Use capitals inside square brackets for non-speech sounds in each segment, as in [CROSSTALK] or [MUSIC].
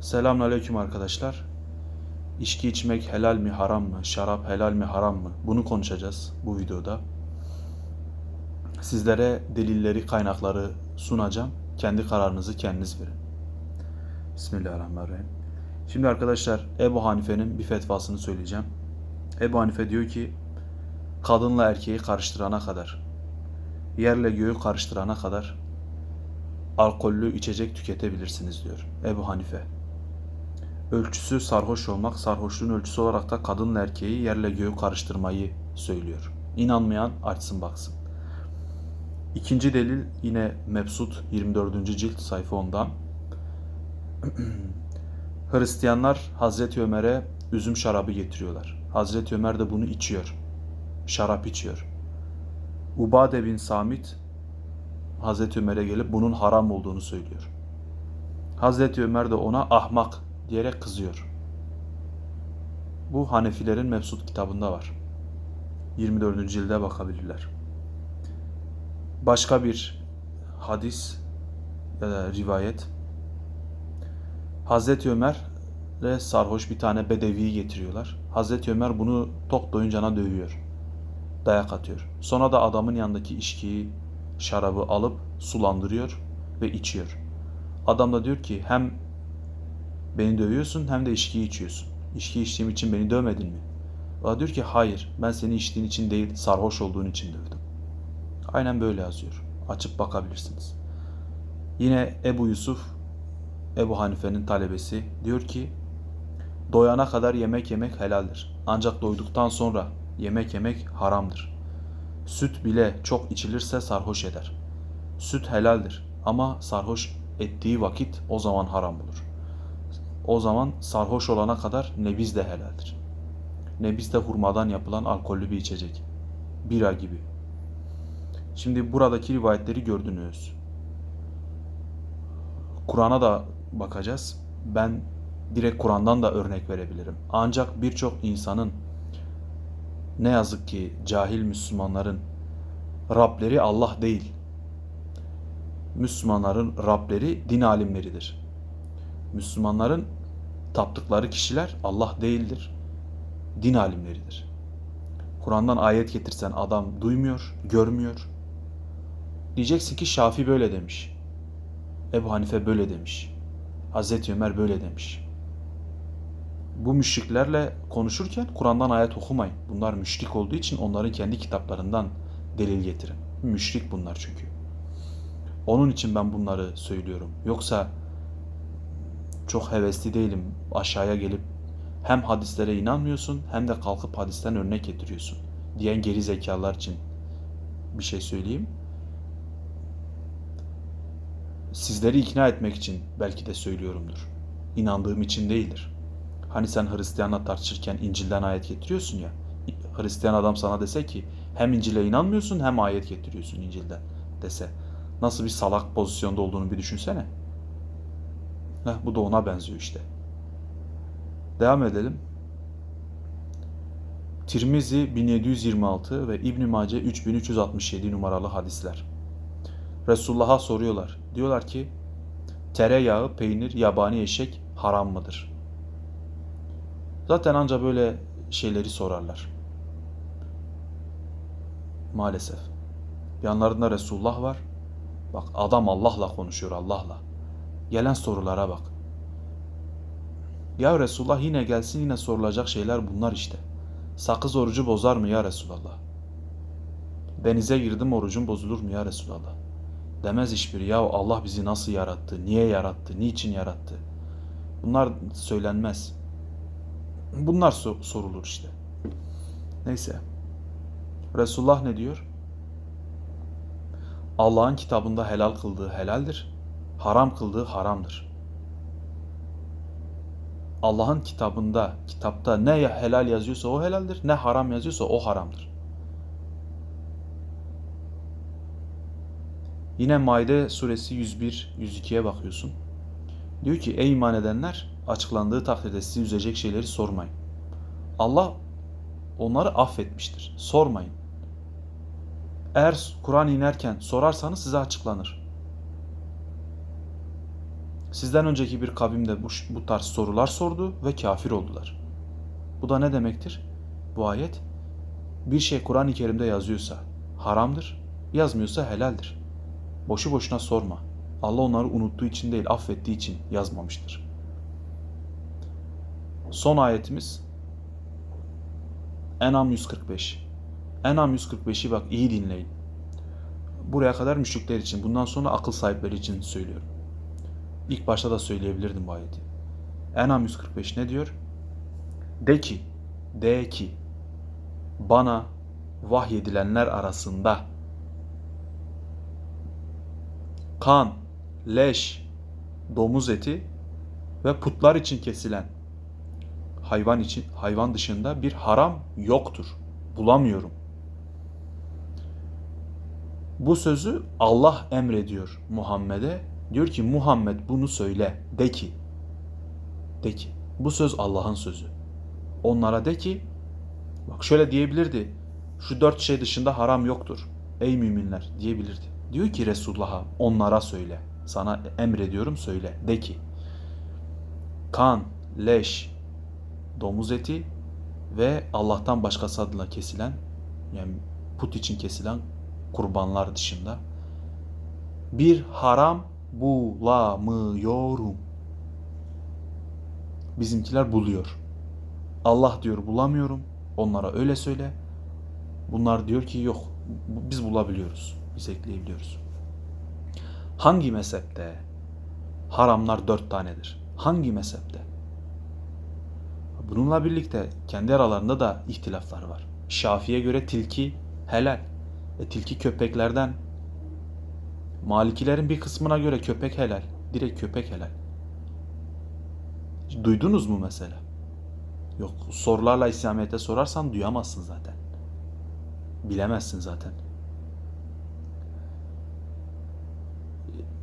Selamünaleyküm arkadaşlar. İçki içmek helal mi haram mı? Şarap helal mi haram mı? Bunu konuşacağız bu videoda. Sizlere delilleri, kaynakları sunacağım. Kendi kararınızı kendiniz verin. Bismillahirrahmanirrahim. Şimdi arkadaşlar Ebu Hanife'nin bir fetvasını söyleyeceğim. Ebu Hanife diyor ki kadınla erkeği karıştırana kadar, yerle göğü karıştırana kadar alkollü içecek tüketebilirsiniz diyor Ebu Hanife. Ölçüsü sarhoş olmak, sarhoşluğun ölçüsü olarak da kadınla erkeği yerle göğü karıştırmayı söylüyor. İnanmayan açsın baksın. İkinci delil yine Mebsut 24. cilt sayfa 10'dan. [CLEARS THROAT] Hristiyanlar Hazreti Ömer'e üzüm şarabı getiriyorlar. Hazreti Ömer de bunu içiyor. Şarap içiyor. Ubade bin Samit Hazreti Ömer'e gelip bunun haram olduğunu söylüyor. Hazreti Ömer de ona ahmak diyerek kızıyor. Bu Hanefilerin Mebsut kitabında var. 24. cilde bakabilirler. Başka bir hadis ya da rivayet. Hazreti Ömer ve sarhoş bir tane bedeviyi getiriyorlar. Hazreti Ömer bunu tok doyuncana dövüyor. Dayak atıyor. Sonra da adamın yanındaki içkiyi, şarabı alıp sulandırıyor ve içiyor. Adam da diyor ki hem beni dövüyorsun hem de içkiyi içiyorsun. İçki içtiğim için beni dövmedin mi? O da diyor ki hayır ben seni içtiğin için değil sarhoş olduğun için dövdüm. Aynen böyle yazıyor. Açıp bakabilirsiniz. Yine Ebu Yusuf, Ebu Hanife'nin talebesi diyor ki doyana kadar yemek yemek helaldir. Ancak doyduktan sonra yemek yemek haramdır. Süt bile çok içilirse sarhoş eder. Süt helaldir ama sarhoş ettiği vakit o zaman haram olur. O zaman sarhoş olana kadar nebiz de helaldir. Nebiz de hurmadan yapılan alkollü bir içecek. Bira gibi. Şimdi buradaki rivayetleri gördünüz. Kur'an'a da bakacağız. Ben direkt Kur'an'dan da örnek verebilirim. Ancak birçok insanın ne yazık ki cahil Müslümanların Rableri Allah değil. Müslümanların Rableri din alimleridir. Müslümanların taptıkları kişiler Allah değildir. Din alimleridir. Kur'an'dan ayet getirsen adam duymuyor, görmüyor. Diyeceksin ki Şafi böyle demiş. Ebu Hanife böyle demiş. Hazreti Ömer böyle demiş. Bu müşriklerle konuşurken Kur'an'dan ayet okumayın. Bunlar müşrik olduğu için onların kendi kitaplarından delil getirin. Müşrik bunlar çünkü. Onun için ben bunları söylüyorum. Yoksa çok hevesli değilim aşağıya gelip hem hadislere inanmıyorsun hem de kalkıp hadisten örnek getiriyorsun diyen geri zekalar için bir şey söyleyeyim. Sizleri ikna etmek için belki de söylüyorumdur. İnandığım için değildir. Hani sen Hristiyanla tartışırken İncil'den ayet getiriyorsun ya. Hristiyan adam sana dese ki hem İncil'e inanmıyorsun hem ayet getiriyorsun İncil'den dese. Nasıl bir salak pozisyonda olduğunu bir düşünsene. Heh, bu da ona benziyor işte. Devam edelim. Tirmizi 1726 ve İbn Mace 3367 numaralı hadisler. Resulullah'a soruyorlar. Diyorlar ki tereyağı, peynir, yabani eşek haram mıdır? Zaten anca böyle şeyleri sorarlar. Maalesef. Yanlarında Resulullah var. Bak adam Allah'la konuşuyor Allah'la. Gelen sorulara bak. Ya Resulullah yine gelsin yine sorulacak şeyler bunlar işte. Sakız orucu bozar mı ya Resulallah? Denize girdim orucum bozulur mu ya Resulallah? Demez hiçbiri ya Allah bizi nasıl yarattı, niye yarattı, niçin yarattı? Bunlar söylenmez. Bunlar so- sorulur işte. Neyse. Resulullah ne diyor? Allah'ın kitabında helal kıldığı helaldir, haram kıldığı haramdır. Allah'ın kitabında, kitapta ne helal yazıyorsa o helaldir, ne haram yazıyorsa o haramdır. Yine Maide suresi 101-102'ye bakıyorsun. Diyor ki ey iman edenler açıklandığı takdirde sizi üzecek şeyleri sormayın. Allah onları affetmiştir. Sormayın. Eğer Kur'an inerken sorarsanız size açıklanır. Sizden önceki bir kavim de bu, bu tarz sorular sordu ve kafir oldular. Bu da ne demektir? Bu ayet bir şey Kur'an-ı Kerim'de yazıyorsa haramdır, yazmıyorsa helaldir. Boşu boşuna sorma. Allah onları unuttuğu için değil, affettiği için yazmamıştır. Son ayetimiz Enam 145. Enam 145'i bak iyi dinleyin. Buraya kadar müşrikler için, bundan sonra akıl sahipleri için söylüyorum. İlk başta da söyleyebilirdim bu ayeti. Enam 145 ne diyor? De ki, de ki, bana vahyedilenler arasında kan, leş, domuz eti ve putlar için kesilen hayvan için hayvan dışında bir haram yoktur. Bulamıyorum. Bu sözü Allah emrediyor Muhammed'e. Diyor ki Muhammed bunu söyle. De ki. De ki. Bu söz Allah'ın sözü. Onlara de ki bak şöyle diyebilirdi. Şu dört şey dışında haram yoktur. Ey müminler diyebilirdi. Diyor ki Resulullah'a onlara söyle. Sana emrediyorum söyle. De ki kan, leş, domuz eti ve Allah'tan başkası adına kesilen yani put için kesilen kurbanlar dışında bir haram bulamıyorum. Bizimkiler buluyor. Allah diyor bulamıyorum. Onlara öyle söyle. Bunlar diyor ki yok. Biz bulabiliyoruz. Biz ekleyebiliyoruz. Hangi mezhepte haramlar dört tanedir? Hangi mezhepte? Bununla birlikte kendi aralarında da ihtilaflar var. Şafi'ye göre tilki helal. E, tilki köpeklerden. Malikilerin bir kısmına göre köpek helal. Direkt köpek helal. Duydunuz mu mesela? Yok sorularla İslamiyet'e sorarsan duyamazsın zaten. Bilemezsin zaten.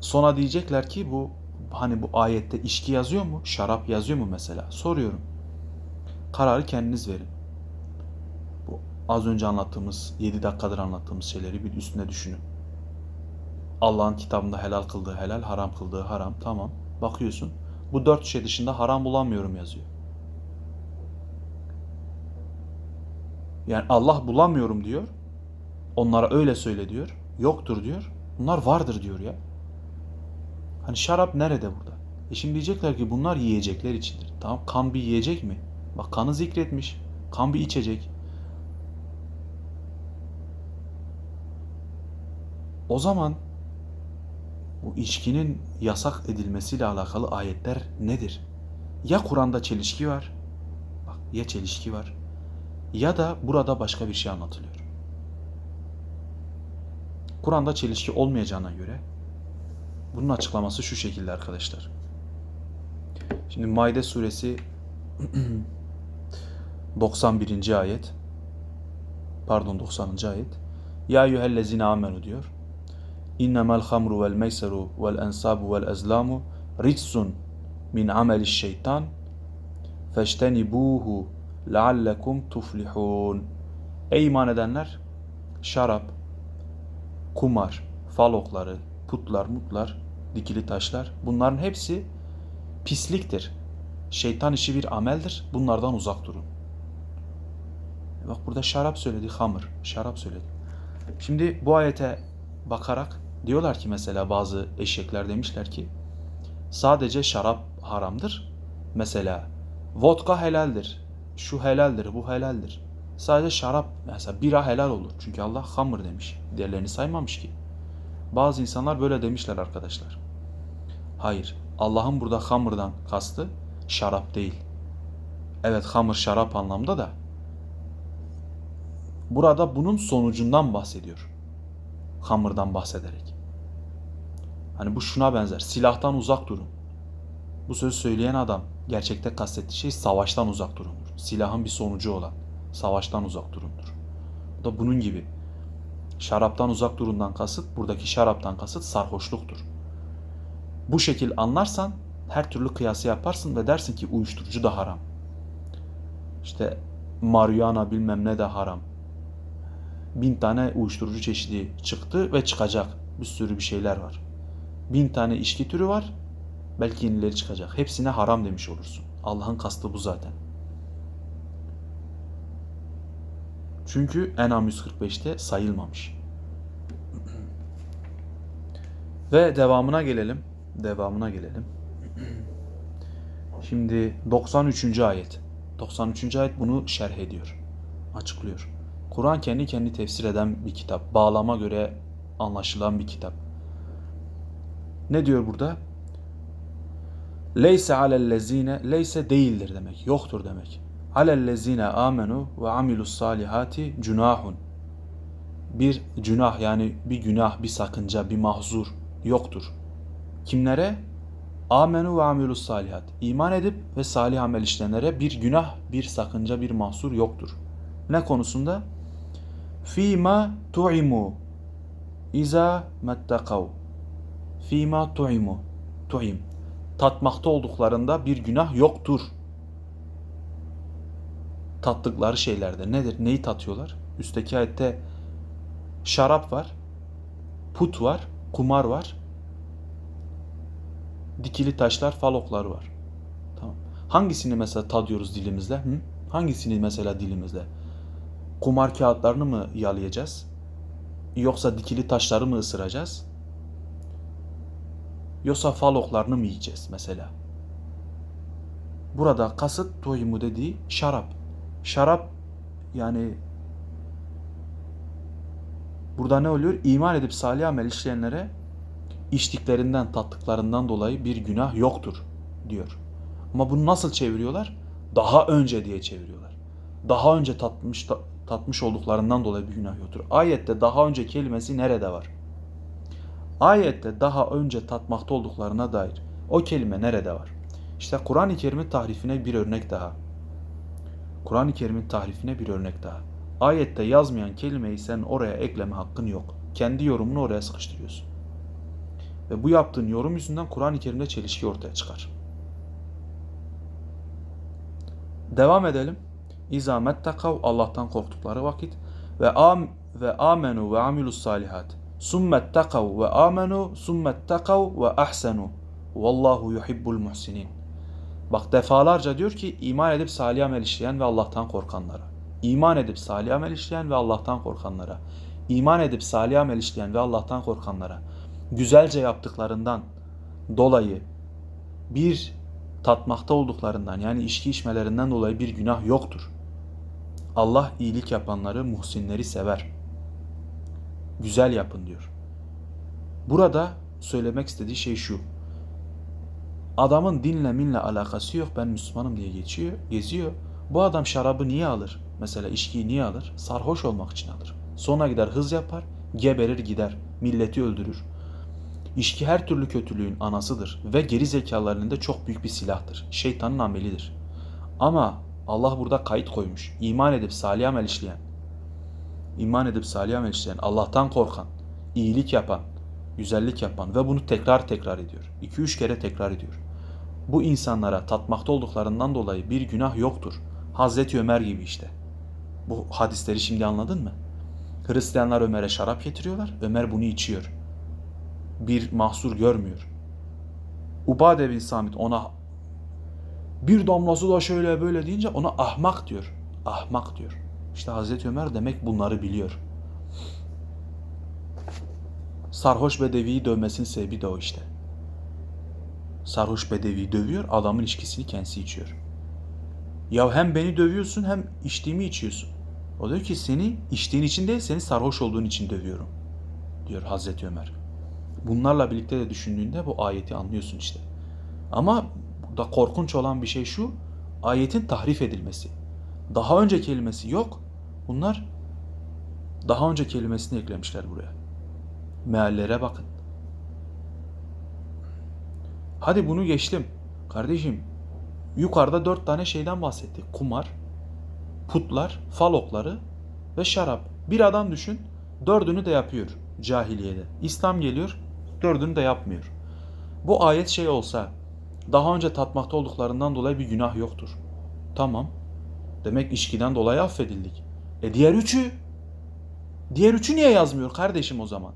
Sonra diyecekler ki bu hani bu ayette içki yazıyor mu? Şarap yazıyor mu mesela? Soruyorum. Kararı kendiniz verin. Bu az önce anlattığımız, 7 dakikadır anlattığımız şeyleri bir üstüne düşünün. Allah'ın kitabında helal kıldığı helal, haram kıldığı haram. Tamam. Bakıyorsun. Bu dört şey dışında haram bulamıyorum yazıyor. Yani Allah bulamıyorum diyor. Onlara öyle söyle diyor. Yoktur diyor. Bunlar vardır diyor ya. Hani şarap nerede burada? E şimdi diyecekler ki bunlar yiyecekler içindir. Tamam kan bir yiyecek mi? Bak kanı zikretmiş. Kan bir içecek. O zaman bu içkinin yasak edilmesiyle alakalı ayetler nedir? Ya Kur'an'da çelişki var. Bak ya çelişki var. Ya da burada başka bir şey anlatılıyor. Kur'an'da çelişki olmayacağına göre bunun açıklaması şu şekilde arkadaşlar. Şimdi Maide suresi [CLEARS THROAT] 91. ayet pardon 90. ayet Ya eyyühellezine amenu diyor. İnnemel hamru vel meyseru vel ensabu vel ezlamu ritsun min ameli şeytan feştenibuhu leallekum tuflihun. Ey iman edenler şarap, kumar, fal okları, putlar, mutlar, dikili taşlar bunların hepsi pisliktir. Şeytan işi bir ameldir. Bunlardan uzak durun. Bak burada şarap söyledi, hamur. Şarap söyledi. Şimdi bu ayete bakarak diyorlar ki mesela bazı eşekler demişler ki sadece şarap haramdır. Mesela vodka helaldir. Şu helaldir, bu helaldir. Sadece şarap mesela bira helal olur. Çünkü Allah hamur demiş. Diğerlerini saymamış ki. Bazı insanlar böyle demişler arkadaşlar. Hayır. Allah'ın burada hamurdan kastı şarap değil. Evet hamur şarap anlamda da burada bunun sonucundan bahsediyor. Hamurdan bahsederek. Hani bu şuna benzer. Silahtan uzak durun. Bu sözü söyleyen adam gerçekte kastettiği şey savaştan uzak durundur. Silahın bir sonucu olan savaştan uzak durundur. Bu da bunun gibi. Şaraptan uzak durundan kasıt, buradaki şaraptan kasıt sarhoşluktur. Bu şekil anlarsan her türlü kıyası yaparsın ve dersin ki uyuşturucu da haram. İşte marihuana bilmem ne de haram. Bin tane uyuşturucu çeşidi çıktı ve çıkacak. Bir sürü bir şeyler var. Bin tane içki türü var Belki yenileri çıkacak. Hepsine haram demiş olursun. Allah'ın kastı bu zaten. Çünkü En'am 145'te sayılmamış. [CLEARS THROAT] Ve devamına gelelim. Devamına gelelim. [CLEARS THROAT] Şimdi 93. ayet. 93. ayet bunu şerh ediyor. Açıklıyor. Kur'an kendi kendi tefsir eden bir kitap. Bağlama göre anlaşılan bir kitap. Ne diyor burada? Leyse alellezine leyse değildir demek. Yoktur demek. Alellezine amenu ve amilus salihati cunahun. Bir günah yani bir günah, bir sakınca, bir mahzur yoktur. Kimlere? Amenu ve amilus salihat. İman edip ve salih amel işleyenlere bir günah, bir sakınca, bir mahsur yoktur. Ne konusunda? Fima tu'imu iza mettakav. Fima tu'imu. Tu'im. Tatmakta olduklarında bir günah yoktur. Tattıkları şeylerde nedir? Neyi tatıyorlar? Üstteki ayette şarap var, put var, kumar var, dikili taşlar, faloklar var. Tamam. Hangisini mesela tadıyoruz dilimizle? Hı? Hangisini mesela dilimizle? Kumar kağıtlarını mı yalayacağız? Yoksa dikili taşları mı ısıracağız? Yoksa faloklarını mı yiyeceğiz mesela? Burada kasıt toyumu dediği şarap. Şarap yani burada ne oluyor? İman edip salih amel işleyenlere içtiklerinden, tattıklarından dolayı bir günah yoktur diyor. Ama bunu nasıl çeviriyorlar? Daha önce diye çeviriyorlar. Daha önce tatmış tatmış olduklarından dolayı bir günah yoktur. Ayette daha önce kelimesi nerede var? Ayette daha önce tatmakta olduklarına dair o kelime nerede var? İşte Kur'an-ı Kerim'in tahrifine bir örnek daha. Kur'an-ı Kerim'in tahrifine bir örnek daha. Ayette yazmayan kelimeyi sen oraya ekleme hakkın yok. Kendi yorumunu oraya sıkıştırıyorsun. Ve bu yaptığın yorum yüzünden Kur'an-ı Kerim'de çelişki ortaya çıkar. Devam edelim. İza mettekav Allah'tan korktukları vakit ve am ve amenu ve amilus salihat. Summettekav ve amenu summettekav ve ahsenu. Vallahu yuhibbul muhsinin. Bak defalarca diyor ki iman edip salih amel işleyen ve Allah'tan korkanlara. İman edip salih amel işleyen ve Allah'tan korkanlara. İman edip salih amel işleyen ve Allah'tan korkanlara. Güzelce yaptıklarından dolayı bir tatmakta olduklarından yani içki içmelerinden dolayı bir günah yoktur. Allah iyilik yapanları, muhsinleri sever. Güzel yapın diyor. Burada söylemek istediği şey şu. Adamın dinle minle alakası yok. Ben Müslümanım diye geçiyor, geziyor. Bu adam şarabı niye alır? Mesela içkiyi niye alır? Sarhoş olmak için alır. Sonra gider hız yapar, geberir gider. Milleti öldürür. İçki her türlü kötülüğün anasıdır ve geri zekaların elinde çok büyük bir silahtır. Şeytanın amelidir. Ama Allah burada kayıt koymuş. İman edip salih amel işleyen, iman edip salih amel işleyen, Allah'tan korkan, iyilik yapan, güzellik yapan ve bunu tekrar tekrar ediyor. 2-3 kere tekrar ediyor. Bu insanlara tatmakta olduklarından dolayı bir günah yoktur. Hazreti Ömer gibi işte. Bu hadisleri şimdi anladın mı? Hristiyanlar Ömer'e şarap getiriyorlar. Ömer bunu içiyor. Bir mahsur görmüyor. Ubade bin Samit ona bir damlası da şöyle böyle deyince ona ahmak diyor. Ahmak diyor. İşte Hazreti Ömer demek bunları biliyor. Sarhoş bedeviyi dövmesinin sebebi de o işte. Sarhoş bedevi dövüyor, adamın içkisini kendisi içiyor. Ya hem beni dövüyorsun hem içtiğimi içiyorsun. O diyor ki seni içtiğin için değil, seni sarhoş olduğun için dövüyorum. Diyor Hazreti Ömer. Bunlarla birlikte de düşündüğünde bu ayeti anlıyorsun işte. Ama da korkunç olan bir şey şu, ayetin tahrif edilmesi. Daha önce kelimesi yok, bunlar daha önce kelimesini eklemişler buraya. Meallere bakın. Hadi bunu geçtim. Kardeşim, yukarıda dört tane şeyden bahsettik. Kumar, putlar, falokları ve şarap. Bir adam düşün, dördünü de yapıyor cahiliyede. İslam geliyor, dördünü de yapmıyor. Bu ayet şey olsa, daha önce tatmakta olduklarından dolayı bir günah yoktur. Tamam. Demek içkiden dolayı affedildik. E diğer üçü? Diğer üçü niye yazmıyor kardeşim o zaman?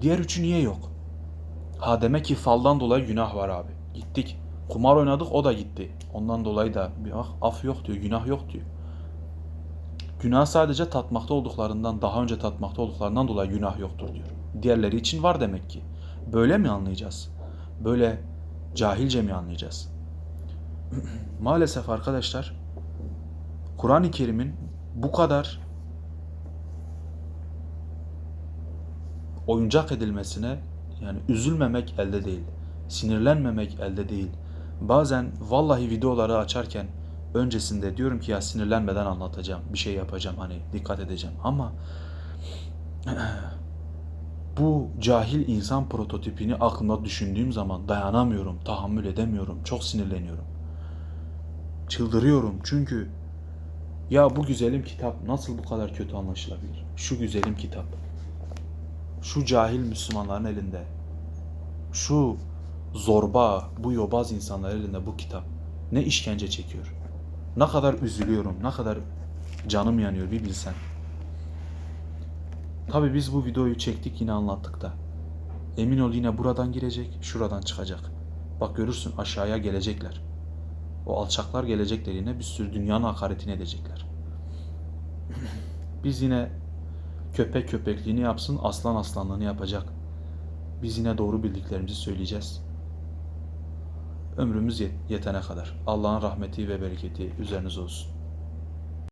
Diğer üçü niye yok? Ha demek ki faldan dolayı günah var abi. Gittik. Kumar oynadık o da gitti. Ondan dolayı da bir ah, af yok diyor, günah yok diyor. Günah sadece tatmakta olduklarından, daha önce tatmakta olduklarından dolayı günah yoktur diyor. Diğerleri için var demek ki. Böyle mi anlayacağız? Böyle cahilce mi anlayacağız? [CLEARS THROAT] Maalesef arkadaşlar Kur'an-ı Kerim'in bu kadar oyuncak edilmesine yani üzülmemek elde değil. Sinirlenmemek elde değil. Bazen vallahi videoları açarken öncesinde diyorum ki ya sinirlenmeden anlatacağım. Bir şey yapacağım hani dikkat edeceğim ama [CLEARS THROAT] bu cahil insan prototipini aklımda düşündüğüm zaman dayanamıyorum, tahammül edemiyorum, çok sinirleniyorum. Çıldırıyorum çünkü ya bu güzelim kitap nasıl bu kadar kötü anlaşılabilir? Şu güzelim kitap. Şu cahil Müslümanların elinde. Şu zorba, bu yobaz insanların elinde bu kitap. Ne işkence çekiyor. Ne kadar üzülüyorum, ne kadar canım yanıyor bir bilsen. Tabi biz bu videoyu çektik yine anlattık da. Emin ol yine buradan girecek, şuradan çıkacak. Bak görürsün aşağıya gelecekler. O alçaklar gelecekler yine bir sürü dünyanın hakaretini edecekler. Biz yine köpek köpekliğini yapsın, aslan aslanlığını yapacak. Biz yine doğru bildiklerimizi söyleyeceğiz. Ömrümüz yet- yetene kadar. Allah'ın rahmeti ve bereketi üzerinize olsun.